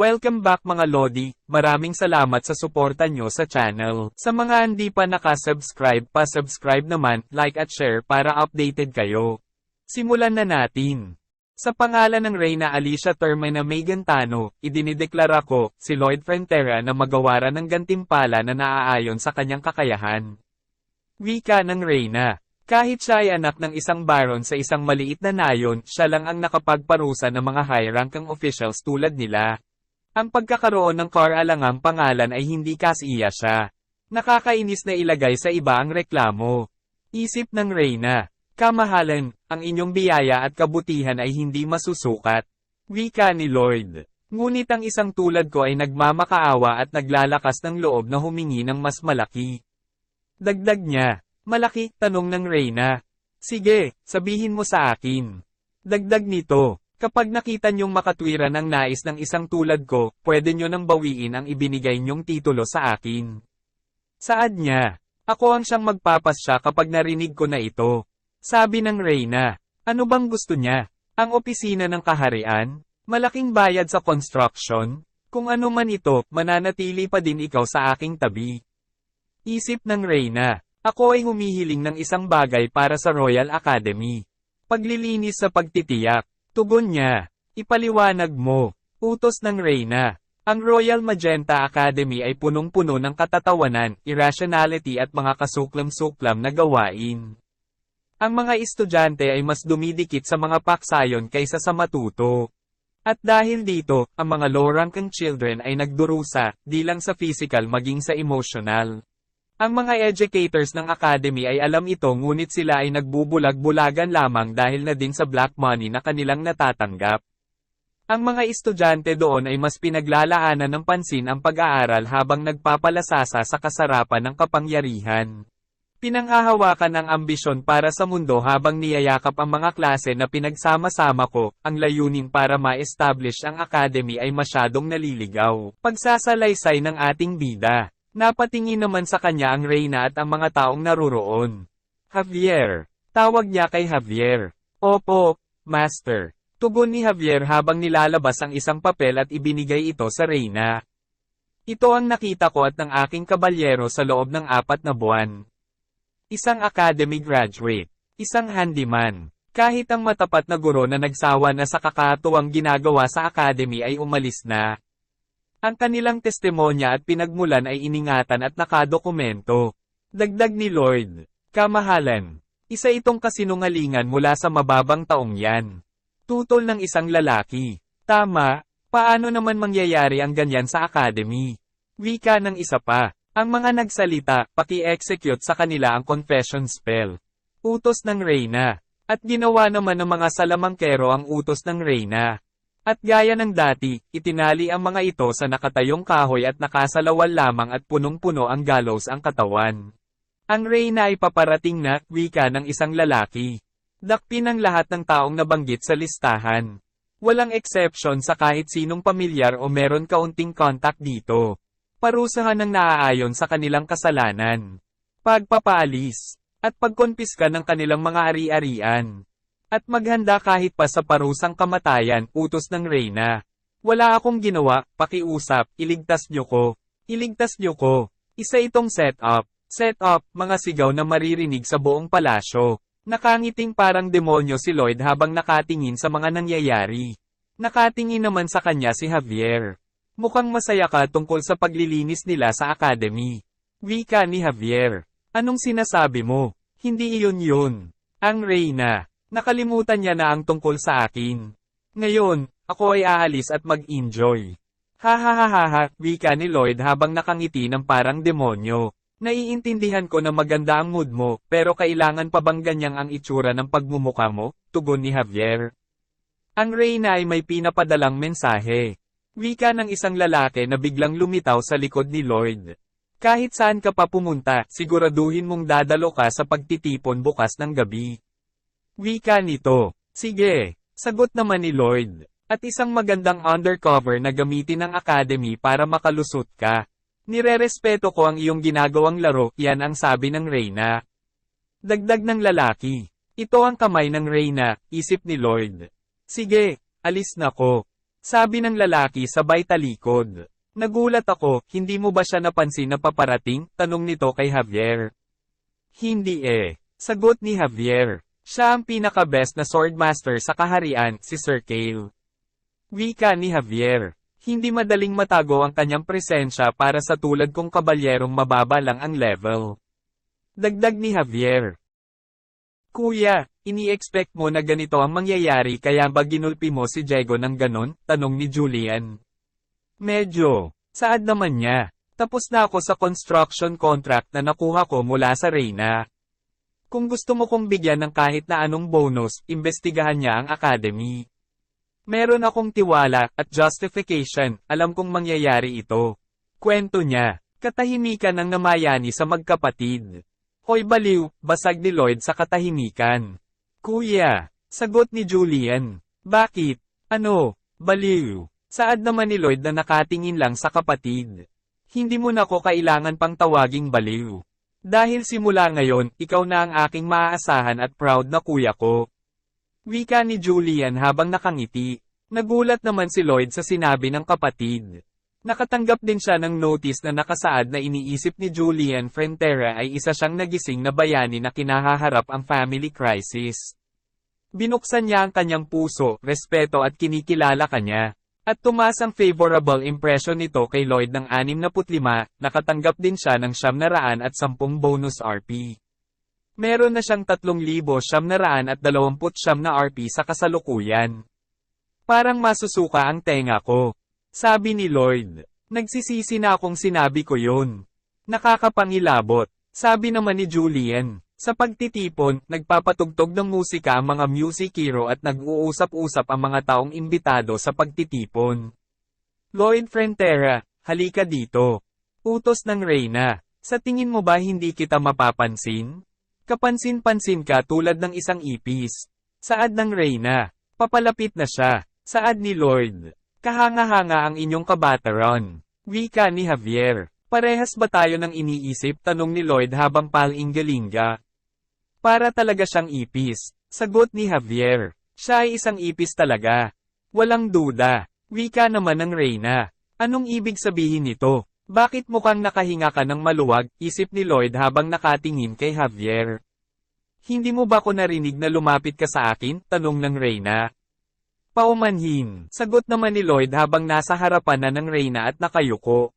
Welcome back mga Lodi, maraming salamat sa suporta nyo sa channel. Sa mga hindi pa nakasubscribe pa subscribe naman, like at share para updated kayo. Simulan na natin. Sa pangalan ng Reyna Alicia Termina Megan Tano, idinideklara ko, si Lloyd Frontera na magawaran ng gantimpala na naaayon sa kanyang kakayahan. Wika ng Reyna. Kahit siya ay anak ng isang baron sa isang maliit na nayon, siya lang ang nakapagparusa ng mga high-ranking officials tulad nila. Ang pagkakaroon ng car alangang pangalan ay hindi kasiya siya. Nakakainis na ilagay sa iba ang reklamo. Isip ng Reyna. Kamahalan, ang inyong biyaya at kabutihan ay hindi masusukat. Wika ni Lloyd. Ngunit ang isang tulad ko ay nagmamakaawa at naglalakas ng loob na humingi ng mas malaki. Dagdag niya. Malaki, tanong ng Reyna. Sige, sabihin mo sa akin. Dagdag nito. Kapag nakita niyong makatwiran ang nais ng isang tulad ko, pwede niyo nang bawiin ang ibinigay niyong titulo sa akin. Saad niya. Ako ang siyang magpapasya kapag narinig ko na ito. Sabi ng Reyna. Ano bang gusto niya? Ang opisina ng kaharian? Malaking bayad sa construction? Kung ano man ito, mananatili pa din ikaw sa aking tabi. Isip ng Reyna. Ako ay humihiling ng isang bagay para sa Royal Academy. Paglilinis sa pagtitiyak. Tugon niya. Ipaliwanag mo. Utos ng Reyna. Ang Royal Magenta Academy ay punong-puno ng katatawanan, irrationality at mga kasuklam-suklam na gawain. Ang mga estudyante ay mas dumidikit sa mga paksayon kaysa sa matuto. At dahil dito, ang mga low-ranking children ay nagdurusa, di lang sa physical maging sa emotional. Ang mga educators ng academy ay alam ito ngunit sila ay nagbubulag-bulagan lamang dahil na din sa black money na kanilang natatanggap. Ang mga estudyante doon ay mas pinaglalaanan ng pansin ang pag-aaral habang nagpapalasasa sa kasarapan ng kapangyarihan. Pinanghahawakan ang ambisyon para sa mundo habang niyayakap ang mga klase na pinagsama-sama ko, ang layunin para ma-establish ang academy ay masyadong naliligaw. Pagsasalaysay ng ating bida. Napatingin naman sa kanya ang Reyna at ang mga taong naruroon. Javier. Tawag niya kay Javier. Opo, Master. Tugon ni Javier habang nilalabas ang isang papel at ibinigay ito sa Reyna. Ito ang nakita ko at ng aking kabalyero sa loob ng apat na buwan. Isang academy graduate. Isang handyman. Kahit ang matapat na guro na nagsawa na sa kakatuwang ginagawa sa academy ay umalis na. Ang kanilang testimonya at pinagmulan ay iningatan at nakadokumento. Dagdag ni Lord. Kamahalan. Isa itong kasinungalingan mula sa mababang taong yan. Tutol ng isang lalaki. Tama, paano naman mangyayari ang ganyan sa academy? Wika ng isa pa. Ang mga nagsalita, paki-execute sa kanila ang confession spell. Utos ng Reyna. At ginawa naman ng mga salamangkero ang utos ng Reyna. At gaya ng dati, itinali ang mga ito sa nakatayong kahoy at nakasalawal lamang at punong-puno ang gallows ang katawan. Ang Reyna ay paparating na, wika ng isang lalaki. Dakpin ang lahat ng taong nabanggit sa listahan. Walang exception sa kahit sinong pamilyar o meron kaunting contact dito. Parusahan ng naaayon sa kanilang kasalanan. Pagpapaalis. At pagkonpiska ng kanilang mga ari-arian. At maghanda kahit pa sa parusang kamatayan, utos ng Reyna. Wala akong ginawa, pakiusap, iligtas nyo ko. Iligtas nyo ko. Isa itong setup. Setup, mga sigaw na maririnig sa buong palasyo. Nakangiting parang demonyo si Lloyd habang nakatingin sa mga nangyayari. Nakatingin naman sa kanya si Javier. Mukhang masaya ka tungkol sa paglilinis nila sa academy. Wika ni Javier. Anong sinasabi mo? Hindi iyon yun. Ang Reyna. Nakalimutan niya na ang tungkol sa akin. Ngayon, ako ay aalis at mag-enjoy. Ha ha ha ha ha, wika ni Lloyd habang nakangiti ng parang demonyo. Naiintindihan ko na maganda ang mood mo, pero kailangan pa bang ganyang ang itsura ng pagmumukha mo? Tugon ni Javier. Ang Reyna ay may pinapadalang mensahe. Wika ng isang lalaki na biglang lumitaw sa likod ni Lloyd. Kahit saan ka pa pumunta, siguraduhin mong dadalo ka sa pagtitipon bukas ng gabi. Wika nito. Sige, sagot naman ni Lloyd. At isang magandang undercover na gamitin ng academy para makalusot ka. Nirerespeto ko ang iyong ginagawang laro, yan ang sabi ng Reyna. Dagdag ng lalaki. Ito ang kamay ng Reyna, isip ni Lloyd. Sige, alis na ko. Sabi ng lalaki sabay talikod. Nagulat ako, hindi mo ba siya napansin na paparating? Tanong nito kay Javier. Hindi eh. Sagot ni Javier. Siya ang pinaka-best na swordmaster sa kaharian, si Sir Kale. Wika ni Javier. Hindi madaling matago ang kanyang presensya para sa tulad kong kabalyerong mababa lang ang level. Dagdag ni Javier. Kuya, ini-expect mo na ganito ang mangyayari kaya ba ginulpi mo si Diego ng ganon? Tanong ni Julian. Medyo. Saad naman niya. Tapos na ako sa construction contract na nakuha ko mula sa Reyna. Kung gusto mo kong bigyan ng kahit na anong bonus, imbestigahan niya ang academy. Meron akong tiwala at justification, alam kong mangyayari ito. Kwento niya, katahimikan ng namayani sa magkapatid. Hoy baliw, basag ni Lloyd sa katahimikan. Kuya, sagot ni Julian. Bakit? Ano? Baliw. Saad naman ni Lloyd na nakatingin lang sa kapatid. Hindi mo na ko kailangan pang tawaging baliw. Dahil simula ngayon, ikaw na ang aking maaasahan at proud na kuya ko. Wika ni Julian habang nakangiti. Nagulat naman si Lloyd sa sinabi ng kapatid. Nakatanggap din siya ng notice na nakasaad na iniisip ni Julian Frentera ay isa siyang nagising na bayani na kinahaharap ang family crisis. Binuksan niya ang kanyang puso, respeto at kinikilala kanya. At tumaas ang favorable impression nito kay Lloyd ng 65, nakatanggap din siya ng 710 bonus RP. Meron na siyang 3,729 na RP sa kasalukuyan. Parang masusuka ang tenga ko. Sabi ni Lloyd. Nagsisisi na akong sinabi ko yun. Nakakapangilabot. Sabi naman ni Julian. Sa pagtitipon, nagpapatugtog ng musika ang mga music hero at nag-uusap-usap ang mga taong imbitado sa pagtitipon. Lloyd Frentera, halika dito. Utos ng Reyna. Sa tingin mo ba hindi kita mapapansin? Kapansin-pansin ka tulad ng isang ipis. Saad ng Reyna. Papalapit na siya. Saad ni Lloyd. Kahanga-hanga ang inyong kabataran. Wika ni Javier. Parehas ba tayo ng iniisip? Tanong ni Lloyd habang palingalinga. Para talaga siyang ipis. Sagot ni Javier. Siya ay isang ipis talaga. Walang duda. Wika naman ng Reyna. Anong ibig sabihin nito? Bakit mukhang nakahinga ka ng maluwag? Isip ni Lloyd habang nakatingin kay Javier. Hindi mo ba ko narinig na lumapit ka sa akin? Tanong ng Reyna. Paumanhin. Sagot naman ni Lloyd habang nasa harapan na ng Reyna at nakayuko.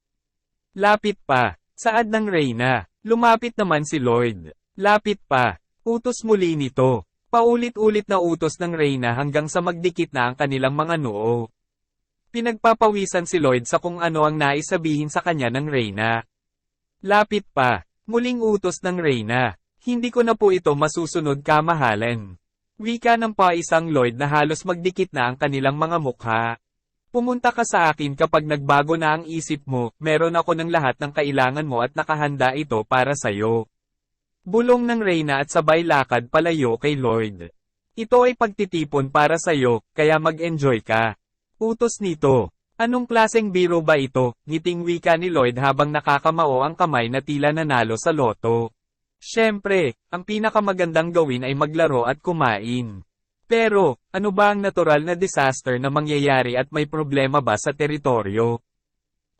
Lapit pa. Saad ng Reyna. Lumapit naman si Lloyd. Lapit pa. Utos muli nito. Paulit-ulit na utos ng Reyna hanggang sa magdikit na ang kanilang mga noo. Pinagpapawisan si Lloyd sa kung ano ang naisabihin sa kanya ng Reyna. Lapit pa. Muling utos ng Reyna. Hindi ko na po ito masusunod kamahalan. Wika ng pa isang Lloyd na halos magdikit na ang kanilang mga mukha. Pumunta ka sa akin kapag nagbago na ang isip mo, meron ako ng lahat ng kailangan mo at nakahanda ito para sa'yo. Bulong ng Reyna at sabay lakad palayo kay Lloyd. Ito ay pagtitipon para sa'yo, kaya mag-enjoy ka. Utos nito. Anong klaseng biro ba ito? Ngiting wika ni Lloyd habang nakakamao ang kamay na tila nanalo sa loto. Siyempre, ang pinakamagandang gawin ay maglaro at kumain. Pero, ano ba ang natural na disaster na mangyayari at may problema ba sa teritoryo?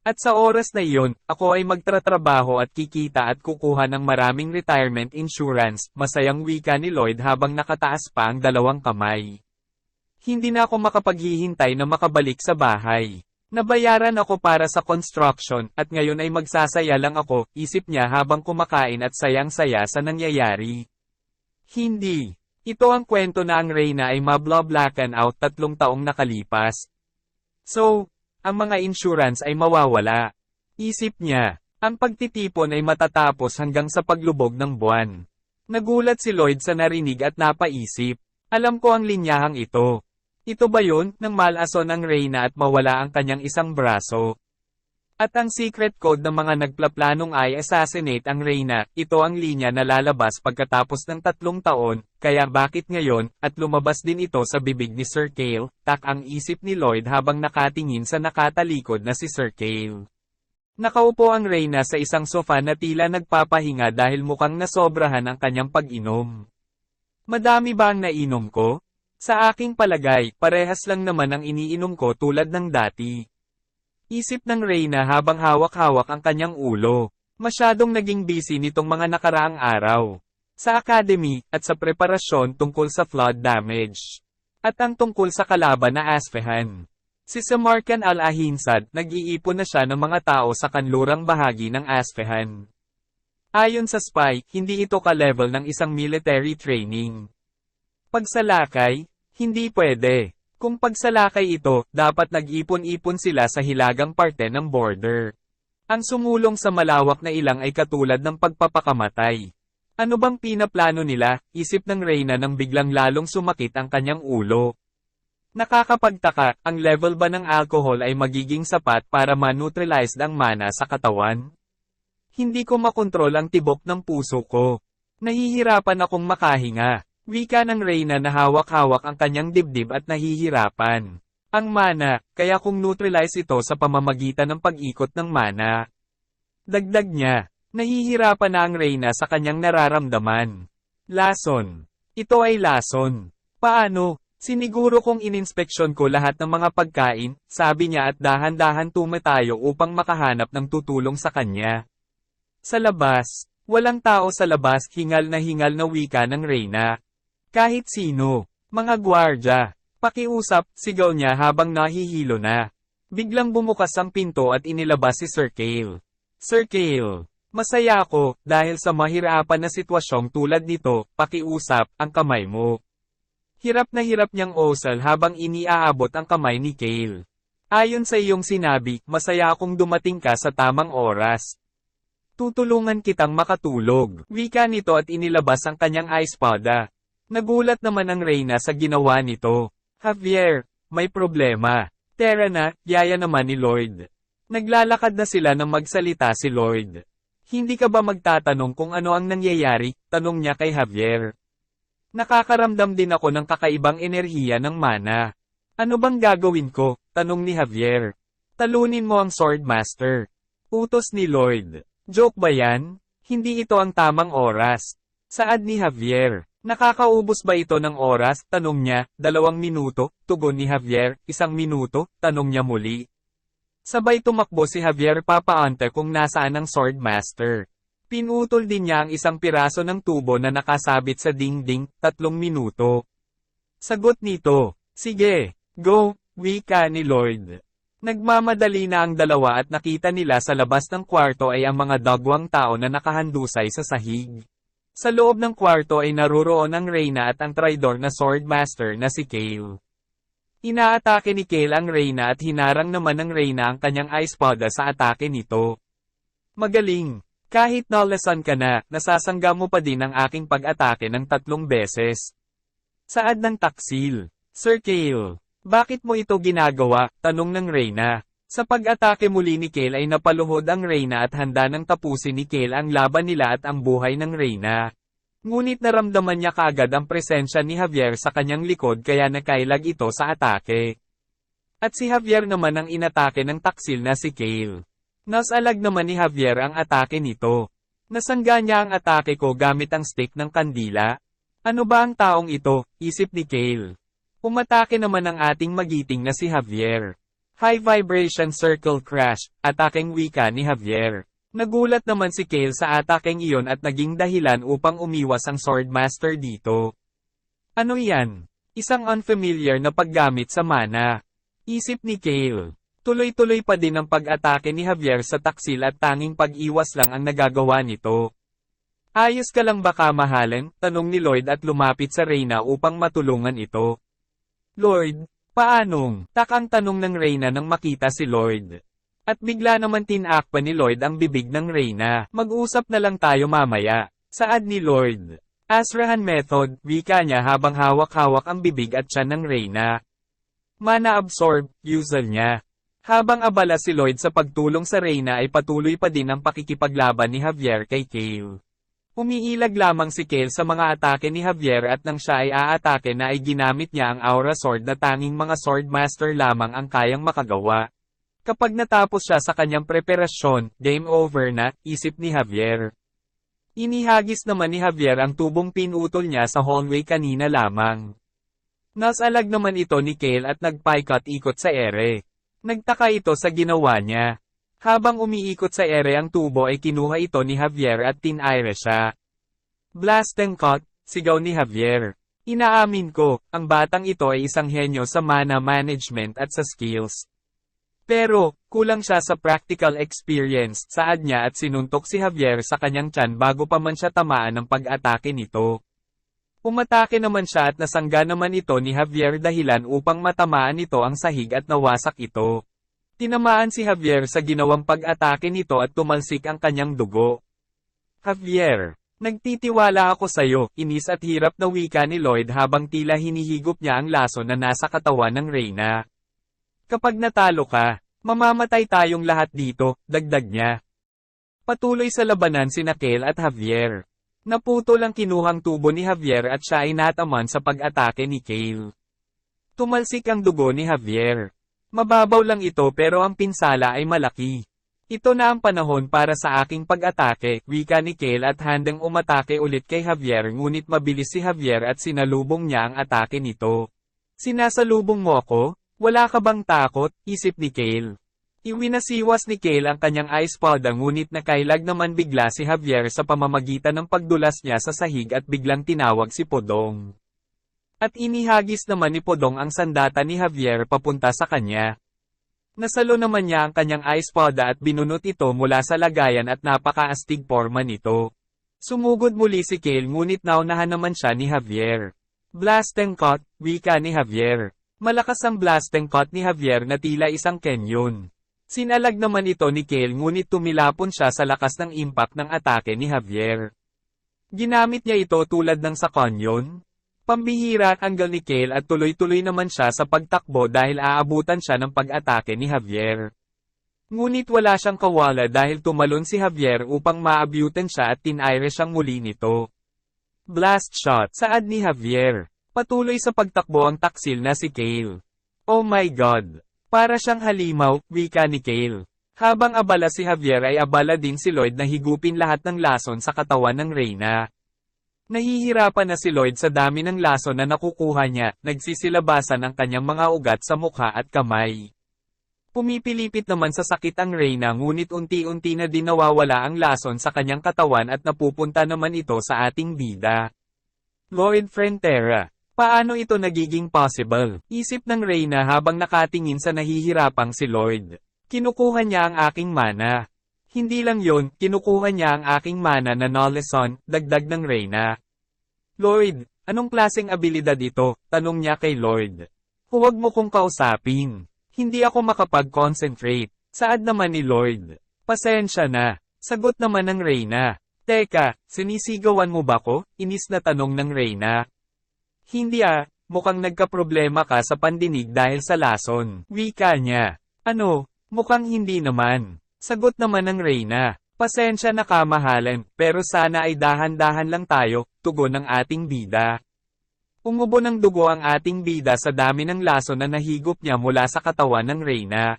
At sa oras na iyon, ako ay magtratrabaho at kikita at kukuha ng maraming retirement insurance, masayang wika ni Lloyd habang nakataas pa ang dalawang kamay. Hindi na ako makapaghihintay na makabalik sa bahay. Nabayaran ako para sa construction, at ngayon ay magsasaya lang ako, isip niya habang kumakain at sayang-saya sa nangyayari. Hindi. Ito ang kwento na ang Reyna ay mablablakan out tatlong taong nakalipas. So, ang mga insurance ay mawawala. Isip niya, ang pagtitipon ay matatapos hanggang sa paglubog ng buwan. Nagulat si Lloyd sa narinig at napaisip. Alam ko ang linyahang ito. Ito ba yun, nang malason ang Reyna at mawala ang kanyang isang braso? At ang secret code ng mga nagplaplanong ay assassinate ang Reyna, ito ang linya na lalabas pagkatapos ng tatlong taon, kaya bakit ngayon, at lumabas din ito sa bibig ni Sir Kale, tak ang isip ni Lloyd habang nakatingin sa nakatalikod na si Sir Kale. Nakaupo ang Reyna sa isang sofa na tila nagpapahinga dahil mukhang nasobrahan ang kanyang pag-inom. Madami ba ang nainom ko? Sa aking palagay, parehas lang naman ang iniinom ko tulad ng dati. Isip ng Reyna habang hawak-hawak ang kanyang ulo. Masyadong naging busy nitong mga nakaraang araw. Sa academy, at sa preparasyon tungkol sa flood damage. At ang tungkol sa kalaban na Aspehan. Si Samarkan al-Ahinsad, nag-iipon na siya ng mga tao sa kanlurang bahagi ng Aspehan. Ayon sa spy, hindi ito ka-level ng isang military training. Pagsalakay, hindi pwede. Kung pagsalakay ito, dapat nag-ipon-ipon sila sa hilagang parte ng border. Ang sumulong sa malawak na ilang ay katulad ng pagpapakamatay. Ano bang pinaplano nila, isip ng Reyna nang biglang lalong sumakit ang kanyang ulo. Nakakapagtaka, ang level ba ng alcohol ay magiging sapat para maneutralize ang mana sa katawan? Hindi ko makontrol ang tibok ng puso ko. Nahihirapan akong makahinga. Wika ng Reyna na hawak-hawak ang kanyang dibdib at nahihirapan. Ang mana, kaya kung neutralize ito sa pamamagitan ng pag-ikot ng mana. Dagdag niya, nahihirapan na ang Reyna sa kanyang nararamdaman. Lason. Ito ay lason. Paano? Siniguro kong ininspeksyon ko lahat ng mga pagkain, sabi niya at dahan-dahan tumatayo upang makahanap ng tutulong sa kanya. Sa labas, walang tao sa labas hingal na hingal na wika ng Reyna. Kahit sino, mga gwardya, pakiusap, sigaw niya habang nahihilo na. Biglang bumukas ang pinto at inilabas si Sir Kale. Sir Kale, masaya ako, dahil sa mahirapan na sitwasyong tulad nito, pakiusap, ang kamay mo. Hirap na hirap niyang osal habang iniaabot ang kamay ni Kale. Ayon sa iyong sinabi, masaya akong dumating ka sa tamang oras. Tutulungan kitang makatulog. Wika nito at inilabas ang kanyang espada. Nagulat naman ang Reyna sa ginawa nito. Javier, may problema. Tara na, yaya naman ni Lloyd. Naglalakad na sila nang magsalita si Lloyd. Hindi ka ba magtatanong kung ano ang nangyayari? Tanong niya kay Javier. Nakakaramdam din ako ng kakaibang enerhiya ng mana. Ano bang gagawin ko? Tanong ni Javier. Talunin mo ang Swordmaster. Utos ni Lloyd. Joke ba yan? Hindi ito ang tamang oras. Saad ni Javier. Nakakaubos ba ito ng oras? Tanong niya, dalawang minuto, tugon ni Javier, isang minuto, tanong niya muli. Sabay tumakbo si Javier papaante kung nasaan ang Swordmaster. Pinutol din niya ang isang piraso ng tubo na nakasabit sa dingding, tatlong minuto. Sagot nito, sige, go, wika ni Lloyd. Nagmamadali na ang dalawa at nakita nila sa labas ng kwarto ay ang mga dagwang tao na nakahandusay sa sahig. Sa loob ng kwarto ay naroroon ang Reyna at ang traidor na Swordmaster na si Kale. Inaatake ni Kale ang Reyna at hinarang naman ng Reyna ang kanyang espada sa atake nito. Magaling! Kahit nalasan ka na, nasasangga mo pa din ang aking pag-atake ng tatlong beses. Saad ng taksil. Sir Kale, bakit mo ito ginagawa? Tanong ng Reyna. Sa pag-atake muli ni Kale ay napaluhod ang Reyna at handa nang tapusin ni Kale ang laban nila at ang buhay ng Reyna. Ngunit naramdaman niya kaagad ang presensya ni Javier sa kanyang likod kaya nakailag ito sa atake. At si Javier naman ang inatake ng taksil na si Kale. Nasalag naman ni Javier ang atake nito. Nasangga niya ang atake ko gamit ang stick ng kandila. Ano ba ang taong ito? Isip ni Kale. Umatake naman ang ating magiting na si Javier. High vibration circle crash, ataking wika ni Javier. Nagulat naman si Kale sa ataking iyon at naging dahilan upang umiwas ang Swordmaster dito. Ano yan? Isang unfamiliar na paggamit sa mana. Isip ni Kale. Tuloy-tuloy pa din ang pag-atake ni Javier sa taksil at tanging pag-iwas lang ang nagagawa nito. Ayos ka lang baka mahalin? Tanong ni Lloyd at lumapit sa Reyna upang matulungan ito. Lloyd, paanong? Takang tanong ng Reyna nang makita si Lloyd. At bigla naman tinakpa ni Lloyd ang bibig ng Reyna. Mag-usap na lang tayo mamaya. Saad ni Lloyd. Asrahan method, wika niya habang hawak-hawak ang bibig at tiyan ng Reyna. Mana absorb, usual niya. Habang abala si Lloyd sa pagtulong sa Reyna ay patuloy pa din ang pakikipaglaban ni Javier kay Kale. Umiilag lamang si Kale sa mga atake ni Javier at nang siya ay aatake na ay ginamit niya ang Aura Sword na tanging mga Swordmaster lamang ang kayang makagawa. Kapag natapos siya sa kanyang preparasyon, game over na, isip ni Javier. Inihagis naman ni Javier ang tubong pinutol niya sa hallway kanina lamang. Nasalag naman ito ni Kale at nagpaikot-ikot sa ere. Nagtaka ito sa ginawa niya. Habang umiikot sa ere ang tubo ay kinuha ito ni Javier at tinaire siya. Blast and cut, sigaw ni Javier. Inaamin ko, ang batang ito ay isang henyo sa mana management at sa skills. Pero, kulang siya sa practical experience, saad niya at sinuntok si Javier sa kanyang tiyan bago pa man siya tamaan ng pag-atake nito. Umatake naman siya at nasangga naman ito ni Javier dahilan upang matamaan nito ang sahig at nawasak ito. Tinamaan si Javier sa ginawang pag-atake nito at tumalsik ang kanyang dugo. Javier, nagtitiwala ako sa'yo, inis at hirap na wika ni Lloyd habang tila hinihigop niya ang laso na nasa katawan ng Reyna. Kapag natalo ka, mamamatay tayong lahat dito, dagdag niya. Patuloy sa labanan si Nakel at Javier. Naputol ang kinuhang tubo ni Javier at siya ay nataman sa pag-atake ni Kale. Tumalsik ang dugo ni Javier. Mababaw lang ito pero ang pinsala ay malaki. Ito na ang panahon para sa aking pag-atake, wika ni Kale at handang umatake ulit kay Javier ngunit mabilis si Javier at sinalubong niya ang atake nito. Sinasalubong mo ako? Wala ka bang takot? Isip ni Kale. Iwinasiwas ni Kale ang kanyang ice powder ngunit nakailag naman bigla si Javier sa pamamagitan ng pagdulas niya sa sahig at biglang tinawag si Podong. At inihagis naman ni Podong ang sandata ni Javier papunta sa kanya. Nasalo naman niya ang kanyang ice powder at binunot ito mula sa lagayan at napakaastig forma nito. Sumugod muli si Kale ngunit naunahan naman siya ni Javier. Blast and cut, wika ni Javier. Malakas ang blast and cut ni Javier na tila isang canyon. Sinalag naman ito ni Kale ngunit tumilapon siya sa lakas ng impact ng atake ni Javier. Ginamit niya ito tulad ng sa canyon. Pambihira ang angle ni Kale at tuloy-tuloy naman siya sa pagtakbo dahil aabutan siya ng pag-atake ni Javier. Ngunit wala siyang kawala dahil tumalon si Javier upang maabutan siya at tinaire siyang muli nito. Blast shot saad ni Javier. Patuloy sa pagtakbo ang taksil na si Kale. Oh my god! Para siyang halimaw, wika ni Kale. Habang abala si Javier ay abala din si Lloyd na higupin lahat ng lason sa katawan ng Reyna. Nahihirapan na si Lloyd sa dami ng lason na nakukuha niya, nagsisilabasan ang kanyang mga ugat sa mukha at kamay. Pumipilipit naman sa sakit ang Reyna ngunit unti-unti na din nawawala ang lason sa kanyang katawan at napupunta naman ito sa ating bida. Lloyd Frontera Paano ito nagiging possible? Isip ng Reyna habang nakatingin sa nahihirapang si Lloyd. Kinukuha niya ang aking mana. Hindi lang yon, kinukuha niya ang aking mana na Nolleson, dagdag ng Reyna. Lloyd, anong klaseng abilidad ito? Tanong niya kay Lloyd. Huwag mo kong kausapin. Hindi ako makapag-concentrate. Saad naman ni Lloyd. Pasensya na. Sagot naman ng Reyna. Teka, sinisigawan mo ba ko? Inis na tanong ng Reyna. Hindi ah, mukhang nagkaproblema ka sa pandinig dahil sa lason. Wika niya. Ano, mukhang hindi naman. Sagot naman ng Reyna. Pasensya na kamahalan, pero sana ay dahan-dahan lang tayo, tugon ng ating bida. Umubo ng dugo ang ating bida sa dami ng lason na nahigop niya mula sa katawan ng Reyna.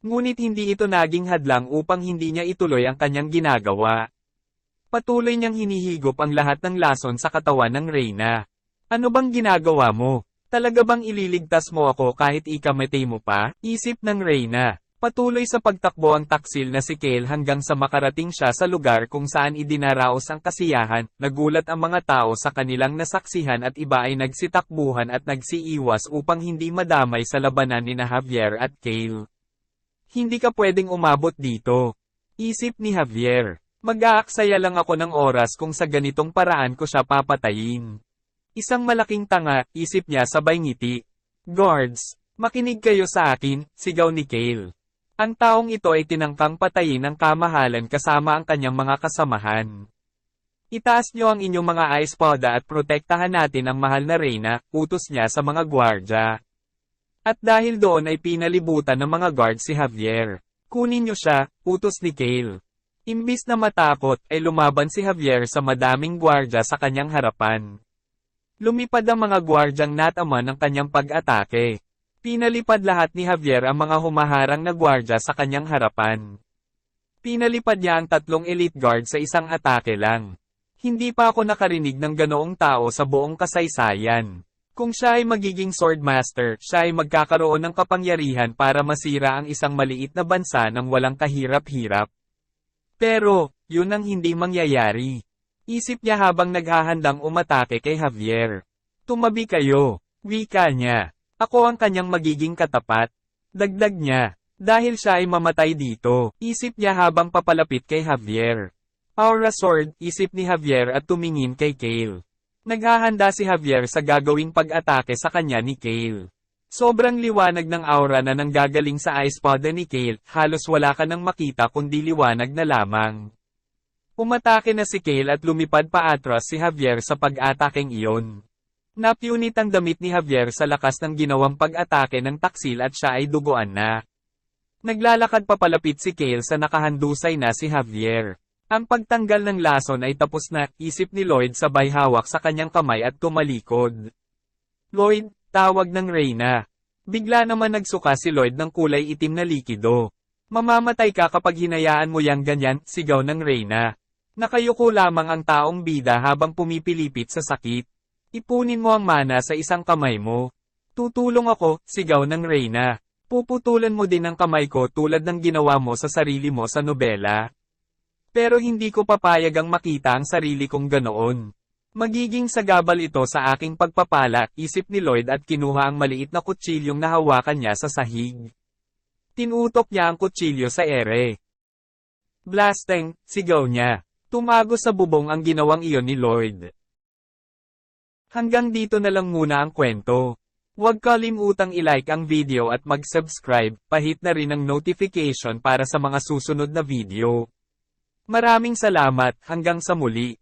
Ngunit hindi ito naging hadlang upang hindi niya ituloy ang kanyang ginagawa. Patuloy niyang hinihigop ang lahat ng lason sa katawan ng Reyna. Ano bang ginagawa mo? Talaga bang ililigtas mo ako kahit ikamatay mo pa? Isip ng Reyna. Patuloy sa pagtakbo ang taksil na si Kale hanggang sa makarating siya sa lugar kung saan idinaraos ang kasiyahan, nagulat ang mga tao sa kanilang nasaksihan at iba ay nagsitakbuhan at nagsiiwas upang hindi madamay sa labanan ni na Javier at Kale. Hindi ka pwedeng umabot dito. Isip ni Javier. Mag-aaksaya lang ako ng oras kung sa ganitong paraan ko siya papatayin. Isang malaking tanga, isip niya sabay ngiti. Guards, makinig kayo sa akin, sigaw ni Kale. Ang taong ito ay tinangkang patayin ng kamahalan kasama ang kanyang mga kasamahan. Itaas niyo ang inyong mga poda at protektahan natin ang mahal na reyna, utos niya sa mga gwardya. At dahil doon ay pinalibutan ng mga guard si Javier. Kunin niyo siya, utos ni Kale. Imbis na matakot, ay lumaban si Javier sa madaming gwardya sa kanyang harapan. Lumipad ang mga gwardyang nataman ng kanyang pag-atake. Pinalipad lahat ni Javier ang mga humaharang na gwardya sa kanyang harapan. Pinalipad niya ang tatlong elite guard sa isang atake lang. Hindi pa ako nakarinig ng ganoong tao sa buong kasaysayan. Kung siya ay magiging swordmaster, siya ay magkakaroon ng kapangyarihan para masira ang isang maliit na bansa ng walang kahirap-hirap. Pero, yun ang hindi mangyayari. Isip niya habang naghahandang umatake kay Javier. Tumabi kayo, wika niya. Ako ang kanyang magiging katapat. Dagdag niya, dahil siya ay mamatay dito, isip niya habang papalapit kay Javier. Aura Sword, isip ni Javier at tumingin kay Kale. Naghahanda si Javier sa gagawing pag-atake sa kanya ni Kale. Sobrang liwanag ng aura na nanggagaling sa iSpada ni Kale, halos wala ka nang makita kundi liwanag na lamang. Umatake na si Kale at lumipad pa atras si Javier sa pag-ataking iyon. Napunit ang damit ni Javier sa lakas ng ginawang pag-atake ng taksil at siya ay duguan na. Naglalakad papalapit si Kale sa nakahandusay na si Javier. Ang pagtanggal ng lason ay tapos na, isip ni Lloyd sabay hawak sa kanyang kamay at tumalikod. Lloyd, tawag ng Reyna. Bigla naman nagsuka si Lloyd ng kulay itim na likido. Mamamatay ka kapag hinayaan mo yang ganyan, sigaw ng Reyna. Nakayuko lamang ang taong bida habang pumipilipit sa sakit. Ipunin mo ang mana sa isang kamay mo. Tutulong ako, sigaw ng Reyna. Puputulan mo din ang kamay ko tulad ng ginawa mo sa sarili mo sa nobela. Pero hindi ko papayag ang makita ang sarili kong ganoon. Magiging sagabal ito sa aking pagpapala, isip ni Lloyd at kinuha ang maliit na kutsilyong nahawakan niya sa sahig. Tinutok niya ang kutsilyo sa ere. Blasteng, sigaw niya. Tumago sa bubong ang ginawang iyon ni Lloyd. Hanggang dito na lang muna ang kwento. Huwag kalimutang ilike ang video at mag-subscribe, pahit na rin ang notification para sa mga susunod na video. Maraming salamat, hanggang sa muli.